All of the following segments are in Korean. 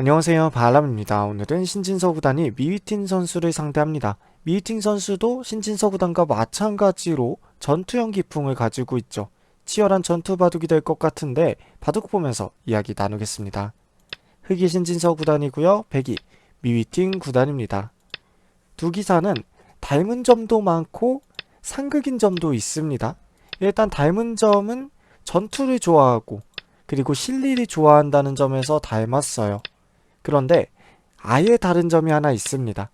안녕하세요 바람입니다. 오늘은 신진서 구단이 미위팅 선수를 상대합니다. 미위팅 선수도 신진서 구단과 마찬가지로 전투형 기풍을 가지고 있죠. 치열한 전투 바둑이 될 것 같은데 바둑 보면서 이야기 나누겠습니다. 흑이 신진서 구단이고요. 백이 미위팅 구단입니다. 두 기사는 닮은 점도 많고 상극인 점도 있습니다. 일단 닮은 점은 전투를 좋아하고 그리고 실리를 좋아한다는 점에서 닮았어요. 그런데 아예 다른 점이 하나 있습니다.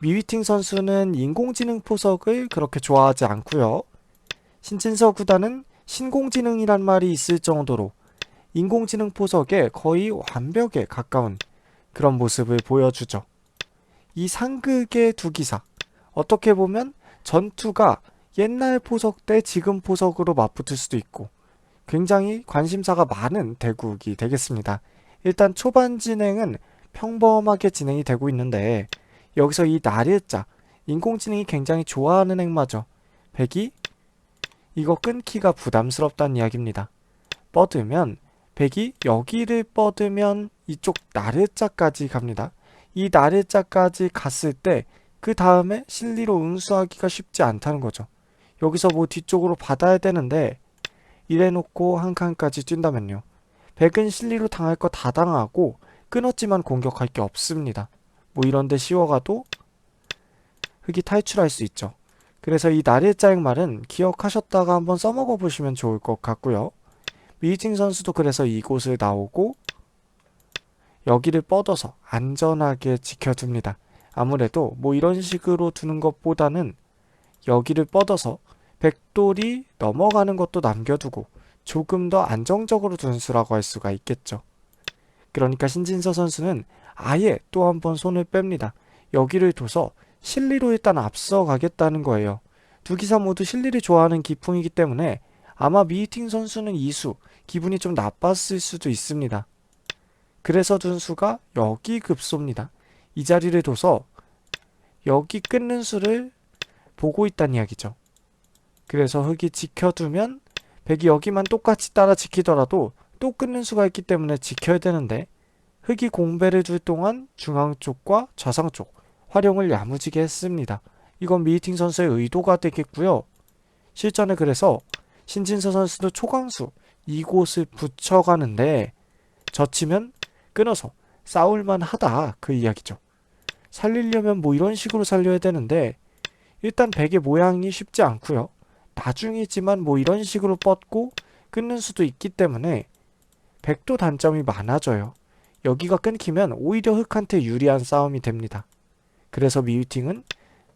미위팅 선수는 인공지능 포석을 그렇게 좋아하지 않고요. 신진서 구단은 신공지능이란 말이 있을 정도로 인공지능 포석에 거의 완벽에 가까운 그런 모습을 보여주죠. 이 상극의 두 기사 어떻게 보면 전투가 옛날 포석 대 지금 포석으로 맞붙을 수도 있고 굉장히 관심사가 많은 대국이 되겠습니다. 일단 초반 진행은 평범하게 진행이 되고 있는데 여기서 이 나리자 인공지능이 굉장히 좋아하는 행마죠. 백이 이거 끊기가 부담스럽다는 이야기입니다. 뻗으면 백이 여기를 뻗으면 이쪽 나르자까지 갑니다. 이 나르자까지 갔을 때 그 다음에 실리로 응수하기가 쉽지 않다는 거죠. 여기서 뭐 뒤쪽으로 받아야 되는데 이래놓고 한 칸까지 뛴다면요. 백은 실리로 당할 거 다 당하고 끊었지만 공격할 게 없습니다. 뭐 이런데 쉬워가도 흑이 탈출할 수 있죠. 그래서 이 짜행 말은 기억하셨다가 한번 써먹어 보시면 좋을 것 같고요. 미이팅 선수도 그래서 이곳을 나오고 여기를 뻗어서 안전하게 지켜둡니다. 아무래도 뭐 이런 식으로 두는 것보다는 여기를 뻗어서 백돌이 넘어가는 것도 남겨두고 조금 더 안정적으로 둔수라고 할 수가 있겠죠. 그러니까 신진서 선수는 아예 또 한 번 손을 뺍니다. 여기를 둬서 실리로 일단 앞서가겠다는 거예요. 두 기사 모두 실리를 좋아하는 기풍이기 때문에 아마 미팅 선수는 이수 기분이 좀 나빴을 수도 있습니다. 그래서 둔수가 여기 급소입니다. 이 자리를 둬서 여기 끊는 수를 보고 있다는 이야기죠. 그래서 흑이 지켜두면 백이 여기만 똑같이 따라 지키더라도 또 끊는 수가 있기 때문에 지켜야 되는데 흑이 공배를 둘 동안 중앙 쪽과 좌상 쪽 활용을 야무지게 했습니다. 이건 미이팅 선수의 의도가 되겠고요. 실전에 그래서 신진서 선수도 초강수 이곳을 붙여가는데 젖히면 끊어서 싸울만 하다 그 이야기죠. 살리려면 뭐 이런 식으로 살려야 되는데 일단 백의 모양이 쉽지 않고요. 나중이지만 뭐 이런 식으로 뻗고 끊는 수도 있기 때문에 백도 단점이 많아져요. 여기가 끊기면 오히려 흑한테 유리한 싸움이 됩니다. 그래서 미유팅은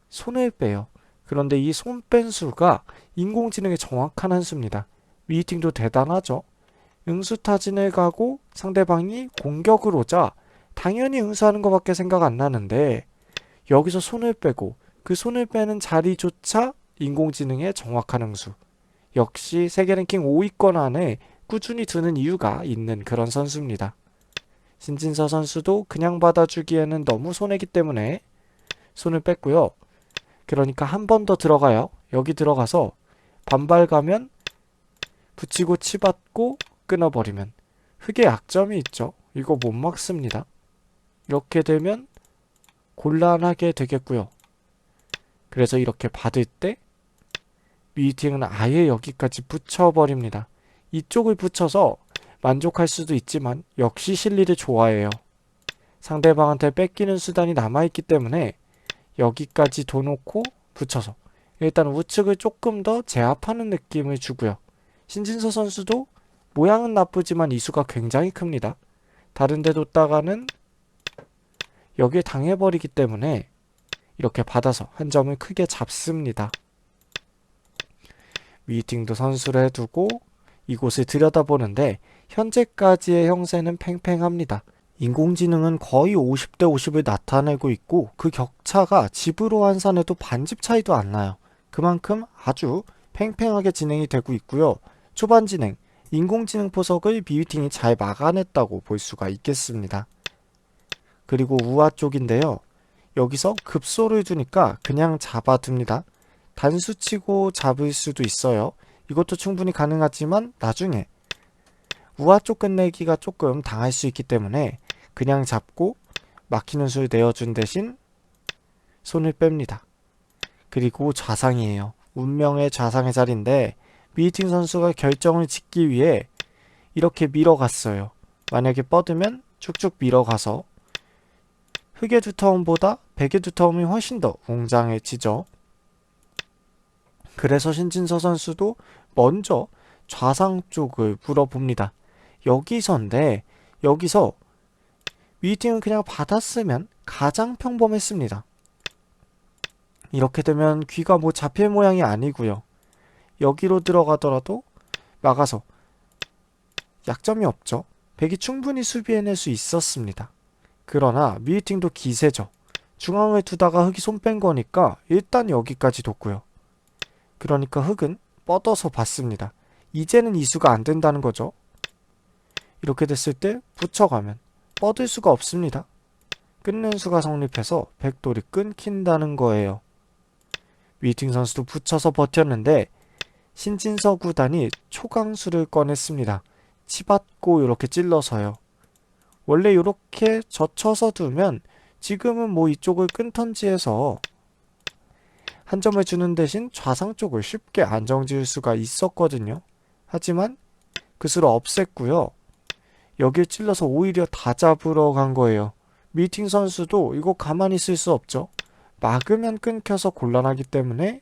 손을 빼요. 그런데 이 손 뺀 수가 인공지능의 정확한 한 수입니다. 미유팅도 대단하죠. 응수타진을 가고 상대방이 공격을 오자 당연히 응수하는 것밖에 생각 안 나는데 여기서 손을 빼고 그 손을 빼는 자리조차 인공지능의 정확한 응수. 역시 세계 랭킹 5위권 안에 꾸준히 드는 이유가 있는 그런 선수입니다. 신진서 선수도 그냥 받아주기에는 너무 손해기 때문에 손을 뺐고요. 그러니까 한 번 더 들어가요. 여기 들어가서 반발 가면 붙이고 치받고 끊어버리면 흑의 약점이 있죠. 이거 못 막습니다. 이렇게 되면 곤란하게 되겠고요. 그래서 이렇게 받을 때 미팅은 아예 여기까지 붙여버립니다. 이쪽을 붙여서 만족할 수도 있지만 역시 실리를 좋아해요. 상대방한테 뺏기는 수단이 남아있기 때문에 여기까지 둬놓고 붙여서 일단 우측을 조금 더 제압하는 느낌을 주고요. 신진서 선수도 모양은 나쁘지만 이수가 굉장히 큽니다. 다른 데 뒀다가는 여기에 당해버리기 때문에 이렇게 받아서 한 점을 크게 잡습니다. 미팅도 선수를 해두고 이곳을 들여다보는데 현재까지의 형세는 팽팽합니다. 인공지능은 거의 50대 50을 나타내고 있고 그 격차가 집으로 환산해도 반집 차이도 안 나요. 그만큼 아주 팽팽하게 진행이 되고 있고요. 초반 진행, 인공지능 포석을 미유팅이 잘 막아냈다고 볼 수가 있겠습니다. 그리고 우아 쪽인데요. 여기서 급소를 주니까 그냥 잡아둡니다. 단수치고 잡을 수도 있어요. 이것도 충분히 가능하지만 나중에 우아 쪽 끝내기가 조금 당할 수 있기 때문에 그냥 잡고 막히는 수를 내어준 대신 손을 뺍니다. 그리고 좌상이에요. 운명의 좌상의 자리인데 미팅 선수가 결정을 짓기 위해 이렇게 밀어갔어요. 만약에 뻗으면 쭉쭉 밀어가서 흑의 두터움보다 백의 두터움이 훨씬 더 웅장해지죠. 그래서 신진서 선수도 먼저 좌상 쪽을 물어봅니다. 여기서인데 여기서 미팅은 그냥 받았으면 가장 평범했습니다. 이렇게 되면 귀가 뭐 잡힐 모양이 아니고요. 여기로 들어가더라도 막아서 약점이 없죠. 백이 충분히 수비해낼 수 있었습니다. 그러나 미팅도 기세죠. 중앙을 두다가 흑이 손 뺀 거니까 일단 여기까지 뒀고요. 그러니까 흑은 뻗어서 봤습니다. 이제는 이수가 안 된다는 거죠. 이렇게 됐을 때 붙여가면 뻗을 수가 없습니다. 끊는 수가 성립해서 백돌이 끊긴다는 거예요. 미팅 선수도 붙여서 버텼는데 신진서 구단이 초강수를 꺼냈습니다. 치받고 이렇게 찔러서요. 원래 이렇게 젖혀서 두면 지금은 뭐 이쪽을 끊던지 해서 한 점을 주는 대신 좌상 쪽을 쉽게 안정 지을 수가 있었거든요. 하지만 그 수를 없앴고요. 여길 찔러서 오히려 다 잡으러 간 거예요. 미팅 선수도 이거 가만히 있을 수 없죠. 막으면 끊겨서 곤란하기 때문에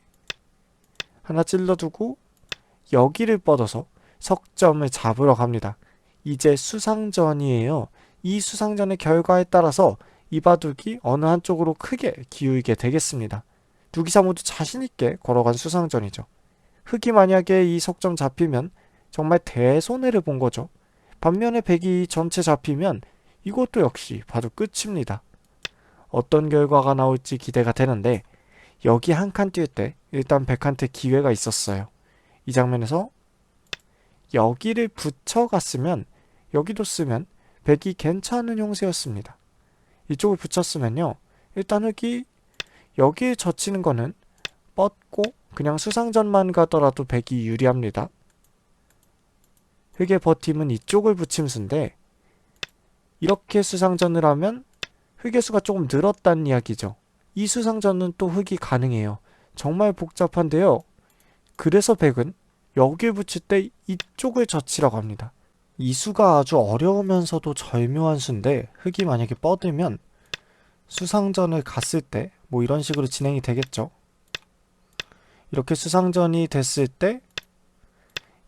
하나 찔러두고 여기를 뻗어서 석점을 잡으러 갑니다. 이제 수상전이에요. 이 수상전의 결과에 따라서 이 바둑이 어느 한쪽으로 크게 기울게 되겠습니다. 두 기사 모두 자신있게 걸어간 수상전이죠. 흑이 만약에 이 석점 잡히면 정말 대손해를 본 거죠. 반면에 백이 전체 잡히면 이것도 역시 바둑 끝입니다. 어떤 결과가 나올지 기대가 되는데 여기 한 칸 뛸 때 일단 백한테 기회가 있었어요. 이 장면에서 여기를 붙여갔으면 여기도 쓰면 백이 괜찮은 형세였습니다. 이쪽을 붙였으면요. 일단 흑이 여기에 젖히는 거는 뻗고 그냥 수상전만 가더라도 백이 유리합니다. 흑의 버팀은 이쪽을 붙임수인데 이렇게 수상전을 하면 흑의 수가 조금 늘었다는 이야기죠. 이 수상전은 또 흑이 가능해요. 정말 복잡한데요. 그래서 백은 여기에 붙일 때 이쪽을 젖히라고 합니다. 이 수가 아주 어려우면서도 절묘한 수인데 흑이 만약에 뻗으면 수상전을 갔을 때 뭐 이런 식으로 진행이 되겠죠. 이렇게 수상전이 됐을 때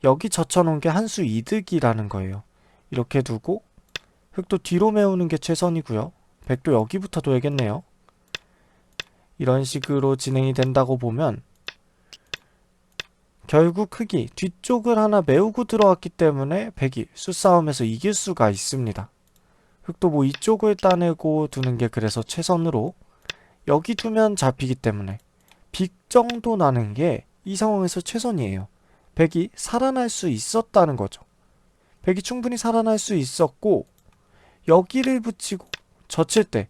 여기 젖혀놓은 게 한 수 이득이라는 거예요. 이렇게 두고 흑도 뒤로 메우는 게 최선이고요. 백도 여기부터 둬야겠네요. 이런 식으로 진행이 된다고 보면 결국 흑이 뒤쪽을 하나 메우고 들어왔기 때문에 백이 수싸움에서 이길 수가 있습니다. 흑도 뭐 이쪽을 따내고 두는 게 그래서 최선으로 여기 두면 잡히기 때문에 빅 정도 나는 게 이 상황에서 최선이에요. 백이 살아날 수 있었다는 거죠. 백이 충분히 살아날 수 있었고 여기를 붙이고 젖힐 때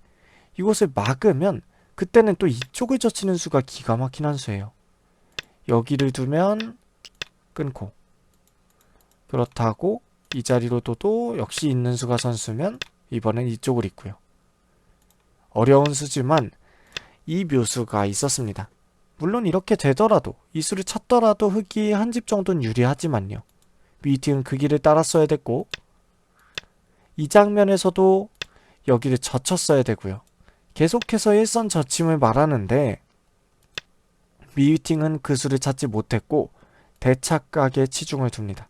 이곳을 막으면 그때는 또 이쪽을 젖히는 수가 기가 막힌 한 수예요. 여기를 두면 끊고 그렇다고 이 자리로 둬도 역시 있는 수가 선수면 이번엔 이쪽을 있고요. 어려운 수지만 이 묘수가 있었습니다. 물론 이렇게 되더라도 이 수를 찾더라도 흑이 한 집 정도는 유리하지만요. 미팅은 그 길을 따랐어야 됐고 이 장면에서도 여기를 젖혔어야 되고요. 계속해서 일선 젖힘을 말하는데 미위팅은 그 수를 찾지 못했고 대착각에 치중을 둡니다.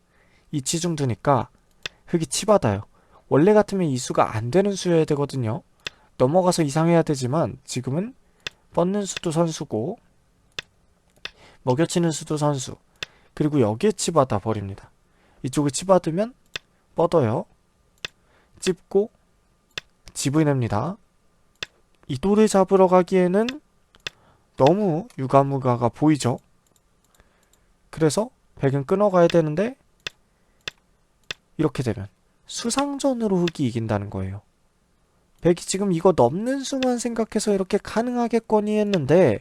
이 치중 두니까 흑이 치받아요. 원래 같으면 이 수가 안 되는 수여야 되거든요. 넘어가서 이상해야 되지만 지금은 뻗는 수도 선수고 먹여치는 수도 선수 그리고 여기에 치받아 버립니다. 이쪽에 치받으면 뻗어요. 찝고 집을 냅니다. 이 돌을 잡으러 가기에는 너무 유가무가가 보이죠? 그래서 백은 끊어가야 되는데 이렇게 되면 수상전으로 흑이 이긴다는 거예요. 백이 지금 이거 넘는 수만 생각해서 이렇게 가능하겠거니 했는데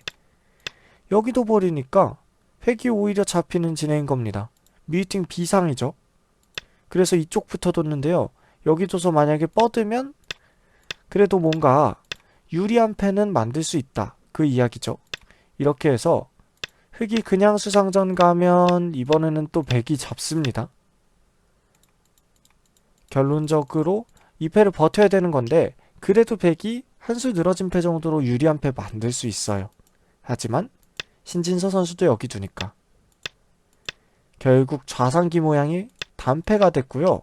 여기도 버리니까 획이 오히려 잡히는 진행인 겁니다. 미팅 비상이죠. 그래서 이쪽부터 뒀는데요. 여기 둬서 만약에 뻗으면 그래도 뭔가 유리한 패는 만들 수 있다. 그 이야기죠. 이렇게 해서 흑이 그냥 수상전 가면 이번에는 또 백이 잡습니다. 결론적으로 이 패를 버텨야 되는 건데 그래도 백이 한 수 늘어진 패 정도로 유리한 패 만들 수 있어요. 하지만 신진서 선수도 여기 두니까 결국 좌상기 모양이 단패가 됐고요.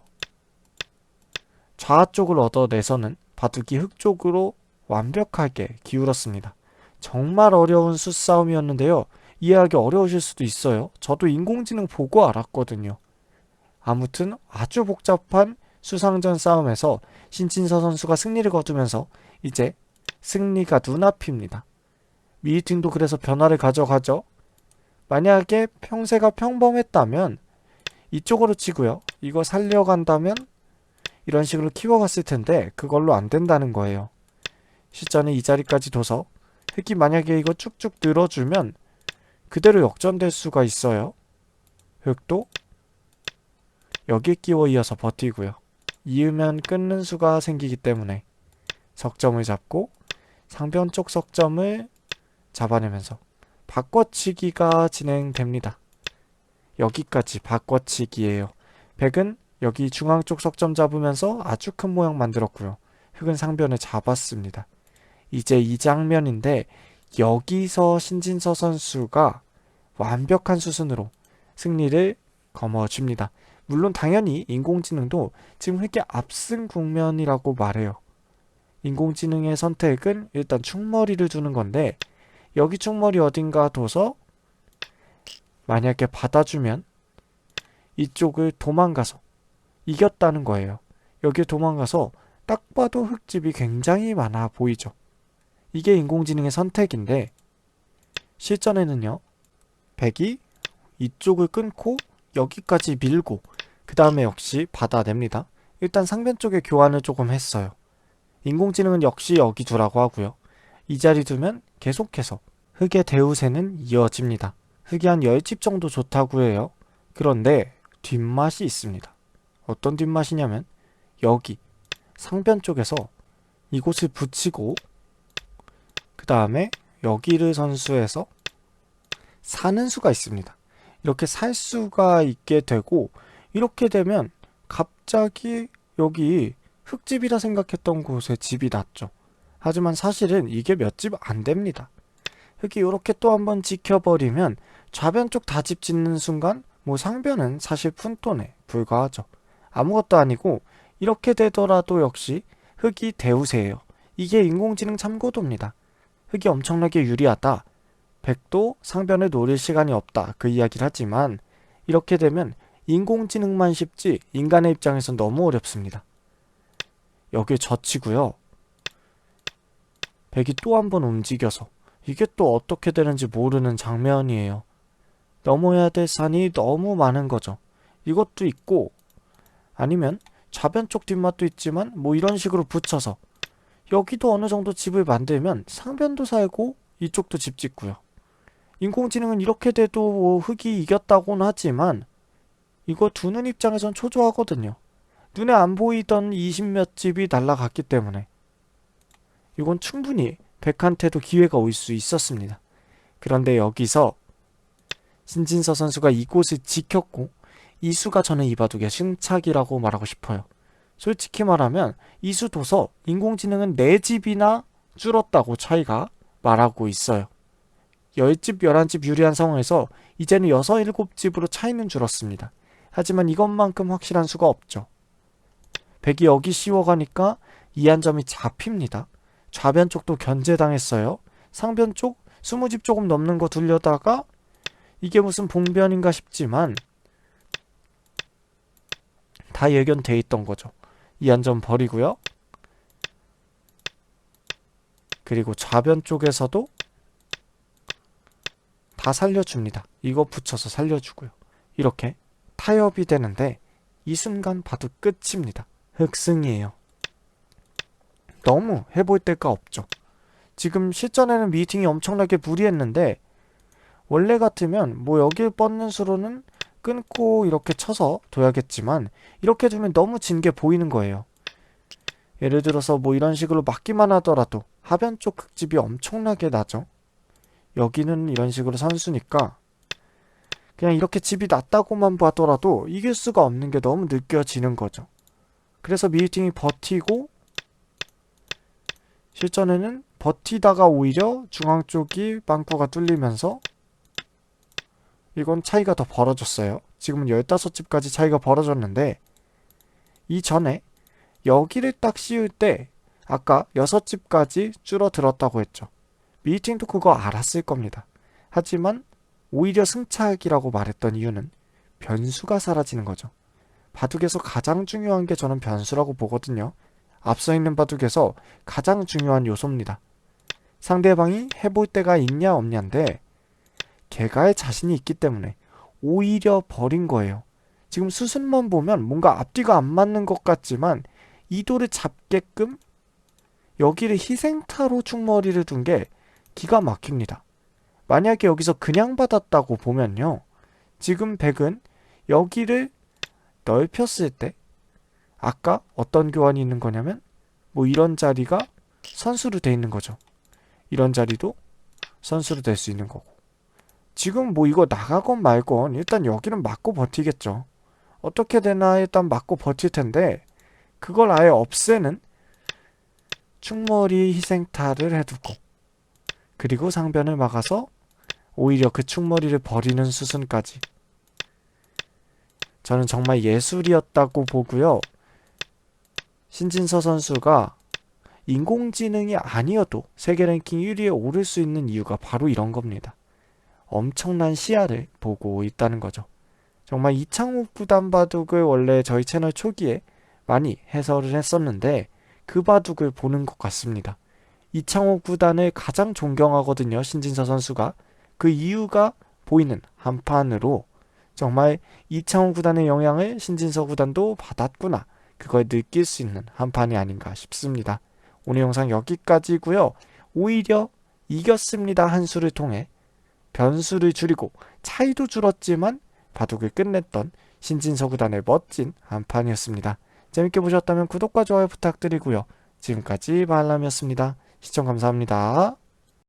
좌 쪽을 얻어내서는 바둑이 흑 쪽으로 완벽하게 기울었습니다. 정말 어려운 수싸움이었는데요. 이해하기 어려우실 수도 있어요. 저도 인공지능 보고 알았거든요. 아무튼 아주 복잡한 수상전 싸움에서 신진서 선수가 승리를 거두면서 이제 승리가 눈앞입니다. 미팅도 그래서 변화를 가져가죠. 만약에 평세가 평범했다면 이쪽으로 치고요. 이거 살려간다면 이런 식으로 키워갔을 텐데 그걸로 안 된다는 거예요. 시전에 이 자리까지 둬서 흑이 만약에 이거 쭉쭉 늘어주면 그대로 역전될 수가 있어요. 흑도 여기에 끼워 이어서 버티고요. 이으면 끊는 수가 생기기 때문에 석점을 잡고 상변 쪽 석점을 잡아내면서 바꿔치기가 진행됩니다. 여기까지 바꿔치기예요. 백은 여기 중앙 쪽 석점 잡으면서 아주 큰 모양 만들었고요. 흑은 상변을 잡았습니다. 이제 이 장면인데 여기서 신진서 선수가 완벽한 수순으로 승리를 거머쥡니다. 물론 당연히 인공지능도 지금 흑의 앞선 국면이라고 말해요. 인공지능의 선택은 일단 충머리를 두는 건데 여기 충머리 어딘가 둬서 만약에 받아주면 이쪽을 도망가서 이겼다는 거예요. 여기 도망가서 딱 봐도 흙집이 굉장히 많아 보이죠. 이게 인공지능의 선택인데 실전에는요. 백이 이쪽을 끊고 여기까지 밀고 그 다음에 역시 받아냅니다. 일단 상변 쪽에 교환을 조금 했어요. 인공지능은 역시 여기 두라고 하고요. 이 자리 두면 계속해서 흑의 대우세는 이어집니다. 흑이 한 10집 정도 좋다고 해요. 그런데 뒷맛이 있습니다. 어떤 뒷맛이냐면 여기 상변 쪽에서 이곳을 붙이고 그 다음에 여기를 선수해서 사는 수가 있습니다. 이렇게 살 수가 있게 되고 이렇게 되면 갑자기 여기 흙집이라 생각했던 곳에 집이 났죠. 하지만 사실은 이게 몇 집 안 됩니다. 흙이 이렇게 또 한번 지켜버리면 좌변 쪽 다 집 짓는 순간 뭐 상변은 사실 푼돈에 불과하죠. 아무것도 아니고 이렇게 되더라도 역시 흙이 대우세예요. 이게 인공지능 참고도입니다. 흙이 엄청나게 유리하다. 백도 상변을 노릴 시간이 없다. 그 이야기를 하지만 이렇게 되면 인공지능만 쉽지 인간의 입장에선 너무 어렵습니다. 여기 젖히고요. 백이 또 한 번 움직여서 이게 또 어떻게 되는지 모르는 장면이에요. 넘어야 될 산이 너무 많은 거죠. 이것도 있고 아니면 좌변 쪽 뒷맛도 있지만 뭐 이런 식으로 붙여서 여기도 어느 정도 집을 만들면 상변도 살고 이쪽도 집 짓고요. 인공지능은 이렇게 돼도 뭐 흙이 이겼다고는 하지만 이거 두는 입장에선 초조하거든요. 눈에 안 보이던 20몇 집이 날라갔기 때문에 이건 충분히 백한테도 기회가 올 수 있었습니다. 그런데 여기서 신진서 선수가 이곳을 지켰고 이수가 저는 이 바둑의 신착이라고 말하고 싶어요. 솔직히 말하면 이수 둬서 인공지능은 4집이나 줄었다고 차이가 말하고 있어요. 10집, 11집 유리한 상황에서 이제는 6, 7집으로 차이는 줄었습니다. 하지만 이것만큼 확실한 수가 없죠. 백이 여기 씌워가니까 이 한 점이 잡힙니다. 좌변 쪽도 견제당했어요. 상변 쪽 20집 조금 넘는 거 둘려다가 이게 무슨 봉변인가 싶지만 다 예견돼 있던 거죠. 이 한 점 버리고요. 그리고 좌변 쪽에서도 다 살려줍니다. 이거 붙여서 살려주고요. 이렇게 타협이 되는데 이 순간 봐도 끝입니다. 흑승이에요. 너무 해볼 데가 없죠. 지금 실전에는 미팅이 엄청나게 무리했는데 원래 같으면 뭐 여길 뻗는 수로는 끊고 이렇게 쳐서 둬야겠지만 이렇게 두면 너무 진 게 보이는 거예요. 예를 들어서 뭐 이런 식으로 막기만 하더라도 하변 쪽 흙집이 엄청나게 나죠. 여기는 이런 식으로 선수니까 그냥 이렇게 집이 낮다고만 봐더라도 이길 수가 없는 게 너무 느껴지는 거죠. 그래서 미우팅이 버티고 실전에는 버티다가 오히려 중앙 쪽이 빵꾸가 뚫리면서 이건 차이가 더 벌어졌어요. 지금은 15집까지 차이가 벌어졌는데 이전에 여기를 딱 씌울 때 아까 6집까지 줄어들었다고 했죠. 미팅도 그거 알았을 겁니다. 하지만 오히려 승차기라고 말했던 이유는 변수가 사라지는 거죠. 바둑에서 가장 중요한 게 저는 변수라고 보거든요. 앞서 있는 바둑에서 가장 중요한 요소입니다. 상대방이 해볼 때가 있냐 없냐인데 개가의 자신이 있기 때문에 오히려 버린 거예요. 지금 수순만 보면 뭔가 앞뒤가 안 맞는 것 같지만 이도를 잡게끔 여기를 희생타로 충머리를 둔 게 기가 막힙니다. 만약에 여기서 그냥 받았다고 보면요. 지금 백은 여기를 넓혔을 때 아까 어떤 교환이 있는 거냐면 뭐 이런 자리가 선수로 돼 있는 거죠. 이런 자리도 선수로 될 수 있는 거고. 지금 뭐 이거 나가건 말건 일단 여기는 맞고 버티겠죠. 어떻게 되나 일단 맞고 버틸 텐데 그걸 아예 없애는 충머리 희생타를 해두고 그리고 상변을 막아서 오히려 그 충머리를 버리는 수순까지 저는 정말 예술이었다고 보고요. 신진서 선수가 인공지능이 아니어도 세계 랭킹 1위에 오를 수 있는 이유가 바로 이런 겁니다. 엄청난 시야를 보고 있다는 거죠. 정말 이창욱 구단 바둑을 원래 저희 채널 초기에 많이 해설을 했었는데 그 바둑을 보는 것 같습니다. 이창욱 구단을 가장 존경하거든요. 신진서 선수가. 그 이유가 보이는 한 판으로 정말 이창욱 구단의 영향을 신진서 구단도 받았구나. 그걸 느낄 수 있는 한 판이 아닌가 싶습니다. 오늘 영상 여기까지고요. 오히려 이겼습니다 한 수를 통해 변수를 줄이고 차이도 줄었지만 바둑을 끝냈던 신진서 구단의 멋진 한 판이었습니다. 재밌게 보셨다면 구독과 좋아요 부탁드리고요. 지금까지 발람이었습니다. 시청 감사합니다.